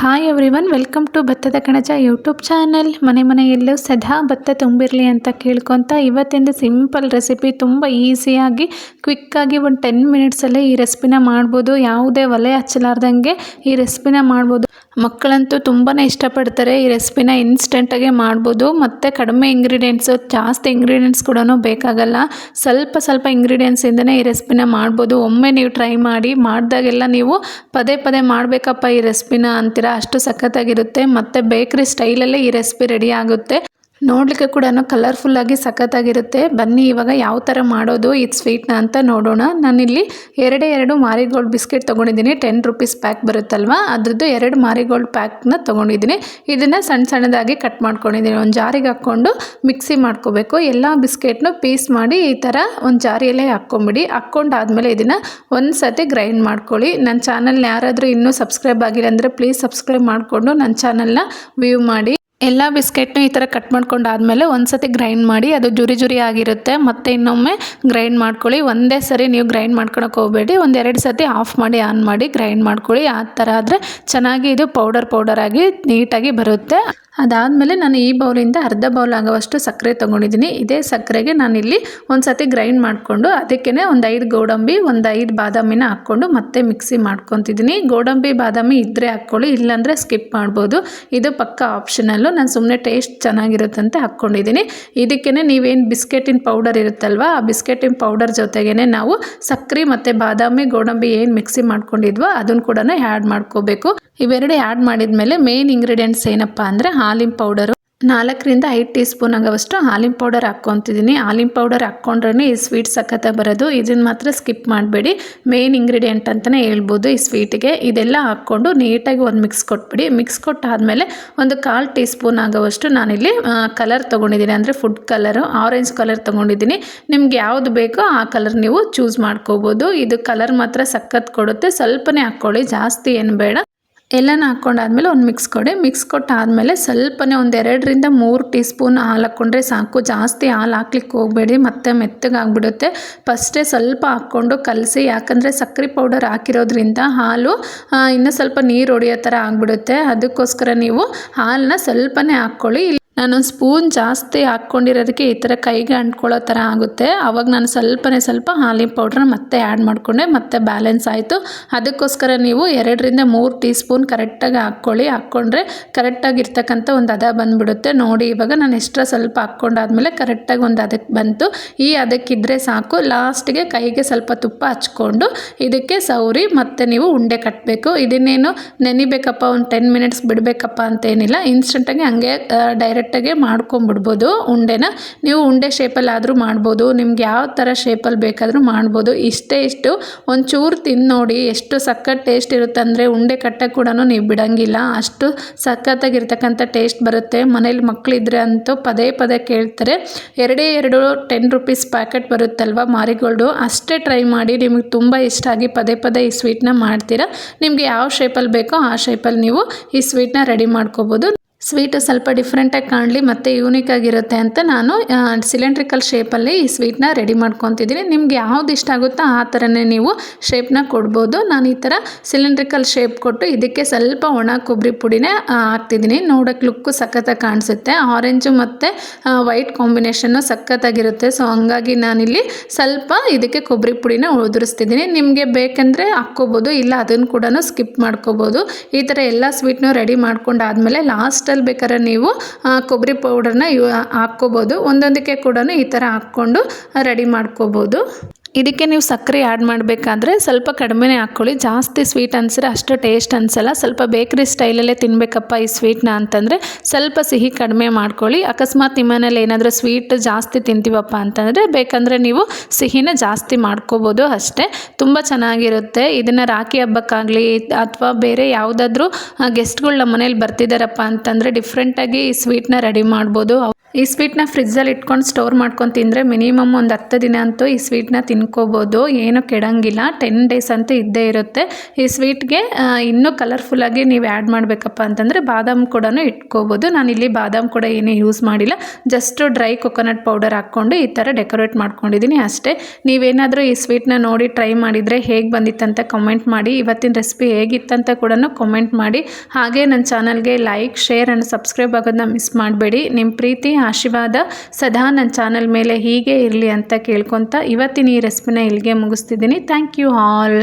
Hi everyone welcome to ಭತ್ತದ ಕಣಜ YouTube channel ಮನೆ ಮನೆಯಲ್ಲೂ ಸದಾ ಭತ್ತ ತುಂಬಿರಲಿ ಅಂತ ಕೇಳ್ಕೊತ ಇವತ್ತಿಂದ ಸಿಂಪಲ್ ರೆಸಿಪಿ ತುಂಬ ಈಸಿಯಾಗಿ ಕ್ವಿಕ್ಕಾಗಿ ಒಂದು ಟೆನ್ ಮಿನಿಟ್ಸಲ್ಲೇ ಈ ರೆಸಿಪಿನ ಮಾಡ್ಬೋದು. ಯಾವುದೇ ಒಲೆ ಹಚ್ಚಲಾರ್ದಂಗೆ ಈ ರೆಸಿಪಿನ ಮಾಡ್ಬೋದು. ಮಕ್ಕಳಂತೂ ತುಂಬಾ ಇಷ್ಟಪಡ್ತಾರೆ. ಈ ರೆಸಿಪಿನ ಇನ್ಸ್ಟೆಂಟಾಗೆ ಮಾಡ್ಬೋದು. ಮತ್ತು ಕಡಿಮೆ ಇಂಗ್ರೀಡಿಯೆಂಟ್ಸು ಜಾಸ್ತಿ ಇಂಗ್ರೀಡಿಯೆಂಟ್ಸ್ ಕೂಡ ಬೇಕಾಗಲ್ಲ. ಸ್ವಲ್ಪ ಸ್ವಲ್ಪ ಇಂಗ್ರೀಡಿಯೆಂಟ್ಸಿಂದನೇ ಈ ರೆಸಿಪಿನ ಮಾಡ್ಬೋದು. ಒಮ್ಮೆ ನೀವು ಟ್ರೈ ಮಾಡಿ, ಮಾಡಿದಾಗೆಲ್ಲ ನೀವು ಪದೇ ಪದೇ ಮಾಡಬೇಕಪ್ಪ ಈ ರೆಸಿಪಿನ ಅಂತೀರ? ಅಷ್ಟು ಸಖತ್ತಾಗಿರುತ್ತೆ. ಮತ್ತು ಬೇಕ್ರಿ ಸ್ಟೈಲಲ್ಲೇ ಈ ರೆಸಿಪಿ ರೆಡಿ ಆಗುತ್ತೆ. ನೋಡಲಿಕ್ಕೆ ಕೂಡ ಕಲರ್ಫುಲ್ಲಾಗಿ ಸಖತ್ತಾಗಿರುತ್ತೆ. ಬನ್ನಿ, ಇವಾಗ ಯಾವ ಥರ ಮಾಡೋದು ಇದು ಸ್ವೀಟ್ನ ಅಂತ ನೋಡೋಣ. ನಾನಿಲ್ಲಿ ಎರಡೇ ಎರಡು ಮಾರಿಗೋಲ್ಡ್ ಬಿಸ್ಕೆಟ್ ತೊಗೊಂಡಿದ್ದೀನಿ. ಟೆನ್ ರುಪೀಸ್ ಪ್ಯಾಕ್ ಬರುತ್ತಲ್ವ? ಅದ್ರದ್ದು ಎರಡು ಮಾರಿಗೋಲ್ಡ್ ಪ್ಯಾಕ್ನ ತೊಗೊಂಡಿದ್ದೀನಿ. ಇದನ್ನು ಸಣ್ಣ ಸಣ್ಣದಾಗಿ ಕಟ್ ಮಾಡ್ಕೊಂಡಿದ್ದೀನಿ. ಒಂದು ಜಾರಿಗೆ ಹಾಕ್ಕೊಂಡು ಮಿಕ್ಸಿ ಮಾಡ್ಕೋಬೇಕು. ಎಲ್ಲ ಬಿಸ್ಕೆಟ್ನು ಪೀಸ್ ಮಾಡಿ ಈ ಥರ ಒಂದು ಜಾರಿಯಲ್ಲೇ ಹಾಕ್ಕೊಂಬಿಡಿ. ಹಾಕ್ಕೊಂಡಾದ್ಮೇಲೆ ಇದನ್ನು ಒಂದು ಸತಿ ಗ್ರೈಂಡ್ ಮಾಡ್ಕೊಳ್ಳಿ ನನ್ನ ಚಾನಲ್ನ ಯಾರಾದರೂ ಇನ್ನೂ ಸಬ್ಸ್ಕ್ರೈಬ್ ಆಗಿಲ್ಲ ಅಂದರೆ ಪ್ಲೀಸ್ ಸಬ್ಸ್ಕ್ರೈಬ್ ಮಾಡಿಕೊಂಡು ನನ್ನ ಚಾನಲ್ನ ವ್ಯೂ ಮಾಡಿ. ಎಲ್ಲ ಬಿಸ್ಕೆಟ್ನು ಈ ಥರ ಕಟ್ ಮಾಡ್ಕೊಂಡಾದ್ಮೇಲೆ ಒಂದು ಸತಿ ಗ್ರೈಂಡ್ ಮಾಡಿ ಅದು ಜುರಿ ಜುರಿ ಆಗಿರುತ್ತೆ. ಮತ್ತು ಇನ್ನೊಮ್ಮೆ ಗ್ರೈಂಡ್ ಮಾಡ್ಕೊಳ್ಳಿ. ಒಂದೇ ಸರಿ ನೀವು ಗ್ರೈಂಡ್ ಮಾಡ್ಕೊಳಕ್ಕೆ ಹೋಗಬೇಡಿ. ಒಂದೆರಡು ಸತಿ ಆಫ್ ಮಾಡಿ, ಆನ್ ಮಾಡಿ ಗ್ರೈಂಡ್ ಮಾಡ್ಕೊಳ್ಳಿ. ಆ ಥರ ಆದರೆ ಚೆನ್ನಾಗಿ ಇದು ಪೌಡರ್ ಪೌಡರ್ ಆಗಿ ನೀಟಾಗಿ ಬರುತ್ತೆ. ಅದಾದಮೇಲೆ ನಾನು ಈ ಬೌಲಿಂದ ಅರ್ಧ ಬೌಲ್ ಆಗೋವಷ್ಟು ಸಕ್ಕರೆ ತೊಗೊಂಡಿದ್ದೀನಿ. ಇದೇ ಸಕ್ಕರೆಗೆ ನಾನಿಲ್ಲಿ ಒಂದು ಸತಿ ಗ್ರೈಂಡ್ ಮಾಡಿಕೊಂಡು ಅದಕ್ಕೇ ಒಂದು ಐದು ಗೋಡಂಬಿ, ಒಂದು ಐದು ಬಾದಾಮಿನ ಹಾಕ್ಕೊಂಡು ಮತ್ತೆ ಮಿಕ್ಸಿ ಮಾಡ್ಕೊತಿದ್ದೀನಿ. ಗೋಡಂಬಿ, ಬಾದಾಮಿ ಇದ್ದರೆ ಹಾಕ್ಕೊಳ್ಳಿ. ಇಲ್ಲಾಂದರೆ ಸ್ಕಿಪ್ ಮಾಡ್ಬೋದು. ಇದು ಪಕ್ಕ ಆಪ್ಷನಲ್ಲು. ನಾನು ಸುಮ್ಮನೆ ಟೇಸ್ಟ್ ಚೆನ್ನಾಗಿರುತ್ತೆ ಅಂತ ಹಾಕ್ಕೊಂಡಿದ್ದೀನಿ. ಇದಕ್ಕೇ ನೀವೇನು ಬಿಸ್ಕೆಟಿನ ಪೌಡರ್ ಇರುತ್ತಲ್ವ, ಆ ಬಿಸ್ಕೆಟಿನ ಪೌಡರ್ ಜೊತೆಗೇ ನಾವು ಸಕ್ಕರೆ ಮತ್ತು ಬಾದಾಮಿ, ಗೋಡಂಬಿ ಏನು ಮಿಕ್ಸಿ ಮಾಡ್ಕೊಂಡಿದ್ವೋ ಅದನ್ನು ಕೂಡ ಆ್ಯಡ್ ಮಾಡ್ಕೋಬೇಕು. ಇವೆರಡೇ ಆ್ಯಡ್ ಮಾಡಿದ ಮೇಲೆ ಮೇನ್ ಇಂಗ್ರೀಡಿಯೆಂಟ್ಸ್ ಏನಪ್ಪ ಅಂದರೆ ಹಾಲಿನ ಪೌಡರು. ನಾಲ್ಕರಿಂದ ಐದು ಟೀ ಸ್ಪೂನ್ ಆಗೋವಷ್ಟು ಹಾಲಿನ ಪೌಡರ್ ಹಾಕ್ಕೊತಿದ್ದೀನಿ. ಹಾಲಿನ ಪೌಡರ್ ಹಾಕ್ಕೊಂಡ್ರೇ ಈ ಸ್ವೀಟ್ ಸಖತ್ತ ಬರೋದು. ಇದನ್ನು ಮಾತ್ರ ಸ್ಕಿಪ್ ಮಾಡಬೇಡಿ. ಮೇನ್ ಇಂಗ್ರೀಡಿಯೆಂಟ್ ಅಂತಲೇ ಹೇಳ್ಬೋದು ಈ ಸ್ವೀಟಿಗೆ. ಇದೆಲ್ಲ ಹಾಕ್ಕೊಂಡು ನೀಟಾಗಿ ಒಂದು ಮಿಕ್ಸ್ ಕೊಟ್ಬಿಡಿ. ಮಿಕ್ಸ್ ಕೊಟ್ಟಾದಮೇಲೆ ಒಂದು ಕಾಲು ಟೀ ಸ್ಪೂನ್ ಆಗೋವಷ್ಟು ನಾನಿಲ್ಲಿ ಕಲರ್ ತೊಗೊಂಡಿದ್ದೀನಿ. ಅಂದರೆ ಫುಡ್ ಕಲರು, ಆರೆಂಜ್ ಕಲರ್ ತೊಗೊಂಡಿದ್ದೀನಿ. ನಿಮ್ಗೆ ಯಾವುದು ಬೇಕೋ ಆ ಕಲರ್ ನೀವು ಚೂಸ್ ಮಾಡ್ಕೋಬೋದು. ಇದು ಕಲರ್ ಮಾತ್ರ ಸಖತ್ ಕೊಡುತ್ತೆ. ಸ್ವಲ್ಪನೇ ಹಾಕ್ಕೊಳ್ಳಿ. ಜಾಸ್ತಿ ಏನು ಬೇಡ. ಎಲ್ಲನ ಹಾಕ್ಕೊಂಡಾದ್ಮೇಲೆ ಒಂದು ಮಿಕ್ಸ್ ಕೊಡಿ. ಮಿಕ್ಸ್ ಕೊಟ್ಟಾದಮೇಲೆ ಸ್ವಲ್ಪನೇ ಒಂದು ಎರಡರಿಂದ ಮೂರು ಟೀ ಸ್ಪೂನ್ ಹಾಲು ಹಾಕ್ಕೊಂಡ್ರೆ ಸಾಕು. ಜಾಸ್ತಿ ಹಾಲು ಹಾಕ್ಲಿಕ್ಕೆ ಹೋಗಬೇಡಿ. ಮತ್ತೆ ಮೆತ್ತಗಾಗ್ಬಿಡುತ್ತೆ. ಫಸ್ಟೇ ಸ್ವಲ್ಪ ಹಾಕ್ಕೊಂಡು ಕಲಸಿ, ಯಾಕಂದರೆ ಸಕ್ಕರೆ ಪೌಡರ್ ಹಾಕಿರೋದ್ರಿಂದ ಹಾಲು ಇನ್ನೂ ಸ್ವಲ್ಪ ನೀರು ಹೊಡೆಯೋ ಥರ ಆಗಿಬಿಡುತ್ತೆ. ಅದಕ್ಕೋಸ್ಕರ ನೀವು ಹಾಲನ್ನ ಸ್ವಲ್ಪನೇ ಹಾಕ್ಕೊಳ್ಳಿ. ನಾನೊಂದು ಸ್ಪೂನ್ ಜಾಸ್ತಿ ಹಾಕ್ಕೊಂಡಿರೋದಕ್ಕೆ ಈ ಥರ ಕೈಗೆ ಅಂಟ್ಕೊಳ್ಳೋ ಥರ ಆಗುತ್ತೆ. ಆವಾಗ ನಾನು ಸ್ವಲ್ಪನೇ ಸ್ವಲ್ಪ ಹಾಲಿನ ಪೌಡ್ರನ್ನ ಮತ್ತೆ ಆ್ಯಡ್ ಮಾಡಿಕೊಂಡೆ, ಮತ್ತೆ ಬ್ಯಾಲೆನ್ಸ್ ಆಯಿತು. ಅದಕ್ಕೋಸ್ಕರ ನೀವು ಎರಡರಿಂದ ಮೂರು ಟೀ ಸ್ಪೂನ್ ಕರೆಕ್ಟಾಗಿ ಹಾಕ್ಕೊಳ್ಳಿ. ಹಾಕ್ಕೊಂಡ್ರೆ ಕರೆಕ್ಟಾಗಿ ಇರ್ತಕ್ಕಂಥ ಒಂದು ಹದ ಬಂದುಬಿಡುತ್ತೆ. ನೋಡಿ, ಇವಾಗ ನಾನು ಎಕ್ಸ್ಟ್ರಾ ಸ್ವಲ್ಪ ಹಾಕ್ಕೊಂಡಾದ್ಮೇಲೆ ಕರೆಕ್ಟಾಗಿ ಒಂದು ಅದಕ್ಕೆ ಬಂತು. ಈ ಅದಕ್ಕಿದ್ರೆ ಸಾಕು. ಲಾಸ್ಟಿಗೆ ಕೈಗೆ ಸ್ವಲ್ಪ ತುಪ್ಪ ಹಚ್ಕೊಂಡು ಇದಕ್ಕೆ ಸೌರಿ ಮತ್ತು ನೀವು ಉಂಡೆ ಕಟ್ಟಬೇಕು ಇದನ್ನೇನು ನೆನಿಬೇಕಪ್ಪ, ಒಂದು ಟೆನ್ ಮಿನಿಟ್ಸ್ ಬಿಡಬೇಕಪ್ಪ ಅಂತೇನಿಲ್ಲ. ಇನ್ಸ್ಟೆಂಟಾಗಿ ಹಂಗೆ ಡೈರೆಕ್ಟ್ ಕರೆಕ್ಟಾಗೆ ಮಾಡ್ಕೊಂಬಿಡ್ಬೋದು ಉಂಡೆನ. ನೀವು ಉಂಡೆ ಶೇಪಲ್ಲಿ ಆದರೂ ಮಾಡ್ಬೋದು, ನಿಮ್ಗೆ ಯಾವ ಥರ ಶೇಪಲ್ಲಿ ಬೇಕಾದರೂ ಮಾಡ್ಬೋದು. ಇಷ್ಟೇ ಇಷ್ಟು. ಒಂಚೂರು ತಿಂದು ನೋಡಿ, ಎಷ್ಟು ಸಖತ್ ಟೇಸ್ಟ್ ಇರುತ್ತೆ ಅಂದರೆ ಉಂಡೆ ಕಟ್ಟಕ್ಕೆ ಕೂಡ ನೀವು ಬಿಡೋಂಗಿಲ್ಲ. ಅಷ್ಟು ಸಖತ್ತಾಗಿರ್ತಕ್ಕಂಥ ಟೇಸ್ಟ್ ಬರುತ್ತೆ. ಮನೇಲಿ ಮಕ್ಕಳಿದ್ರೆ ಅಂತೂ ಪದೇ ಪದೇ ಕೇಳ್ತಾರೆ. ಎರಡೇ ಎರಡು ಟೆನ್ ರುಪೀಸ್ ಪ್ಯಾಕೆಟ್ ಬರುತ್ತಲ್ವ ಮಾರಿಗೋಲ್ಡು? ಅಷ್ಟೇ ಟ್ರೈ ಮಾಡಿ, ನಿಮಗೆ ತುಂಬ ಇಷ್ಟ ಆಗಿ ಪದೇ ಪದೇ ಈ ಸ್ವೀಟ್ನ ಮಾಡ್ತೀರಾ. ನಿಮಗೆ ಯಾವ ಶೇಪಲ್ಲಿ ಬೇಕೋ ಆ ಶೇಪಲ್ಲಿ ನೀವು ಈ ಸ್ವೀಟ್ನ ರೆಡಿ ಮಾಡ್ಕೋಬೋದು. ಸ್ವೀಟು ಸ್ವಲ್ಪ ಡಿಫ್ರೆಂಟಾಗಿ ಕಾಣಲಿ, ಮತ್ತು ಯೂನಿಕ್ ಆಗಿರುತ್ತೆ ಅಂತ ನಾನು ಸಿಲಿಂಡ್ರಿಕಲ್ ಶೇಪಲ್ಲಿ ಈ ಸ್ವೀಟ್ನ ರೆಡಿ ಮಾಡ್ಕೊತಿದ್ದೀನಿ. ನಿಮ್ಗೆ ಯಾವ್ದು ಇಷ್ಟ ಆಗುತ್ತೋ ಆ ಥರನೇ ನೀವು ಶೇಪ್ನ ಕೊಡ್ಬೋದು. ನಾನು ಈ ಥರ ಸಿಲಿಂಡ್ರಿಕಲ್ ಶೇಪ್ ಕೊಟ್ಟು ಇದಕ್ಕೆ ಸ್ವಲ್ಪ ಒಣ ಕೊಬ್ಬರಿ ಪುಡಿನೇ ಹಾಕ್ತಿದ್ದೀನಿ. ನೋಡೋಕ್ಕೆ ಲುಕ್ಕು ಸಖತ್ತಾಗಿ ಕಾಣಿಸುತ್ತೆ. ಆರೆಂಜು ಮತ್ತು ವೈಟ್ ಕಾಂಬಿನೇಷನ್ನು ಸಖತ್ತಾಗಿರುತ್ತೆ. ಸೊ ಹಂಗಾಗಿ ನಾನಿಲ್ಲಿ ಸ್ವಲ್ಪ ಇದಕ್ಕೆ ಕೊಬ್ಬರಿ ಪುಡಿನ ಉದುರಿಸ್ತಿದ್ದೀನಿ. ನಿಮಗೆ ಬೇಕೆಂದರೆ ಹಾಕ್ಕೋಬೋದು, ಇಲ್ಲ ಅದನ್ನು ಕೂಡ ಸ್ಕಿಪ್ ಮಾಡ್ಕೋಬೋದು. ಈ ಥರ ಎಲ್ಲ ಸ್ವೀಟ್ನೂ ರೆಡಿ ಮಾಡ್ಕೊಂಡಾದ್ಮೇಲೆ ಲಾಸ್ಟಲ್ಲಿ ಬೇಕಾದ್ರೆ ನೀವು ಕೊಬ್ಬರಿ ಪೌಡರ್ನ ಹಾಕ್ಕೋಬೋದು. ಒಂದೊಂದಕ್ಕೆ ಕೂಡ ಈ ಥರ ಹಾಕ್ಕೊಂಡು ರೆಡಿ ಮಾಡ್ಕೋಬೋದು. ಇದಕ್ಕೆ ನೀವು ಸಕ್ಕರೆ ಆ್ಯಡ್ ಮಾಡಬೇಕಾದ್ರೆ ಸ್ವಲ್ಪ ಕಡಿಮೆನೇ ಹಾಕ್ಕೊಳ್ಳಿ. ಜಾಸ್ತಿ ಸ್ವೀಟ್ ಅನ್ಸಿದ್ರೆ ಅಷ್ಟು ಟೇಸ್ಟ್ ಅನಿಸಲ್ಲ. ಸ್ವಲ್ಪ ಬೇಕ್ರಿ ಸ್ಟೈಲಲ್ಲೇ ತಿನ್ನಬೇಕಪ್ಪ ಈ ಸ್ವೀಟ್ನ ಅಂತಂದರೆ ಸ್ವಲ್ಪ ಸಿಹಿ ಕಡಿಮೆ ಮಾಡ್ಕೊಳ್ಳಿ. ಅಕಸ್ಮಾತ್ ನಿಮ್ಮ ಮನೇಲಿ ಏನಾದರೂ ಸ್ವೀಟ್ ಜಾಸ್ತಿ ತಿಂತೀವಪ್ಪ ಅಂತಂದರೆ ಬೇಕಂದರೆ ನೀವು ಸಿಹಿನ ಜಾಸ್ತಿ ಮಾಡ್ಕೋಬೋದು ಅಷ್ಟೇ. ತುಂಬ ಚೆನ್ನಾಗಿರುತ್ತೆ. ಇದನ್ನು ರಾಖಿ ಹಬ್ಬಕ್ಕಾಗಲಿ ಅಥವಾ ಬೇರೆ ಯಾವುದಾದ್ರೂ ಗೆಸ್ಟ್ಗಳು ನಮ್ಮ ಮನೇಲಿ ಬರ್ತಿದ್ದಾರಪ್ಪ ಅಂತಂದರೆ ಡಿಫ್ರೆಂಟಾಗಿ ಈ ಸ್ವೀಟ್ನ ರೆಡಿ ಮಾಡ್ಬೋದು. ಈ ಸ್ವೀಟ್ನ ಫ್ರಿಜ್ಜಲ್ಲಿ ಇಟ್ಕೊಂಡು ಸ್ಟೋರ್ ಮಾಡ್ಕೊಂಡು ತಿಂದರೆ ಮಿನಿಮಮ್ ಒಂದು ಹತ್ತು ದಿನ ಅಂತೂ ಈ ಸ್ವೀಟ್ನ ತಿನ್ಕೋಬೋದು. ಏನು ಕೆಡಂಗಿಲ್ಲ. ಟೆನ್ ಡೇಸ್ ಅಂತೂ ಇದ್ದೇ ಇರುತ್ತೆ. ಈ ಸ್ವೀಟ್ಗೆ ಇನ್ನೂ ಕಲರ್ಫುಲ್ಲಾಗಿ ನೀವು ಆ್ಯಡ್ ಮಾಡಬೇಕಪ್ಪ ಅಂತಂದರೆ ಬಾದಾಮ್ ಕೂಡ ಇಟ್ಕೋಬೋದು. ಇಲ್ಲಿ ಬಾದಾಮ್ ಕೂಡ ಏನೇ ಯೂಸ್ ಮಾಡಿಲ್ಲ. ಜಸ್ಟು ಡ್ರೈ ಕೊಕೊನಟ್ ಪೌಡರ್ ಹಾಕ್ಕೊಂಡು ಈ ಥರ ಡೆಕೋರೇಟ್ ಮಾಡ್ಕೊಂಡಿದ್ದೀನಿ ಅಷ್ಟೇ. ನೀವೇನಾದರೂ ಈ ಸ್ವೀಟ್ನ ನೋಡಿ ಟ್ರೈ ಮಾಡಿದರೆ ಹೇಗೆ ಬಂದಿತ್ತಂತ ಕಮೆಂಟ್ ಮಾಡಿ. ಇವತ್ತಿನ ರೆಸಿಪಿ ಹೇಗಿತ್ತಂತ ಕೂಡ ಕಮೆಂಟ್ ಮಾಡಿ. ಹಾಗೆ ನನ್ನ ಚಾನಲ್ಗೆ ಲೈಕ್ ಶೇರ್ ಆ್ಯಂಡ್ ಸಬ್ಸ್ಕ್ರೈಬ್ ಆಗೋದನ್ನ ಮಿಸ್ ಮಾಡಬೇಡಿ. ನಿಮ್ಮ ಪ್ರೀತಿ ಆಶೀರ್ವಾದ ಸದಾ ನನ್ನ ಚಾನಲ್ ಮೇಲೆ ಹೀಗೆ ಇರಲಿ ಅಂತ ಕೇಳ್ಕೊತ ಇವತ್ತಿನ ಈ ರೆಸಿಪಿನ ಇಲ್ಲಿಗೆ ಮುಗಿಸ್ತಿದ್ದೀನಿ. Thank you all